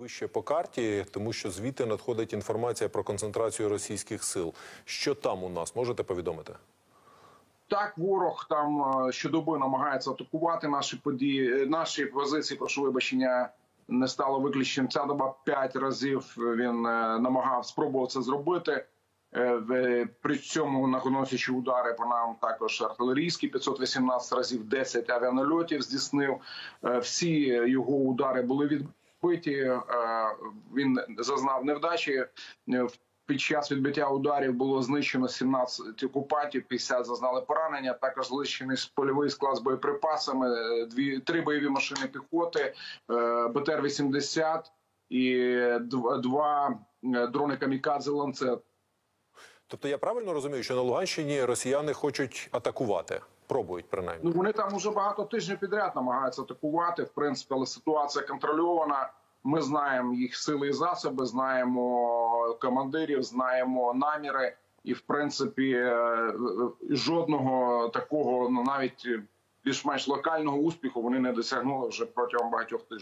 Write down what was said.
Вище по карті, тому що звідти надходить інформація про концентрацію російських сил. Що там у нас можете повідомити? Так, ворог там е, щодоби намагається атакувати наші події, е, наші позиції. Прошу вибачення, не стало виключенням. Ця доба п'ять разів він е, намагав спробував це зробити. При цьому наносячи удари по нам також артилерійські 518 разів 10 авіанальотів здійснив. Всі його удари були відбиті. Е, Він зазнав невдачі. Е, під час відбиття ударів було знищено 17 окупантів, 50 зазнали поранення. Також знищений польовий склад з боєприпасами, е, дві три бойові машини піхоти, е, БТР-80 і два дрони камікадзе ланцет. Тобто я правильно розумію, що на Луганщині росіяни хочуть атакувати, пробують принаймні. Ну вони там уже багато тижнів підряд намагаються атакувати. В принципі, але ситуація контрольована. Ми знаємо їх сили і засоби, знаємо командирів, знаємо наміри, і в принципі е, е, жодного такого, ну навіть більш-менш локального успіху вони не досягнули вже протягом багатьох тижнів.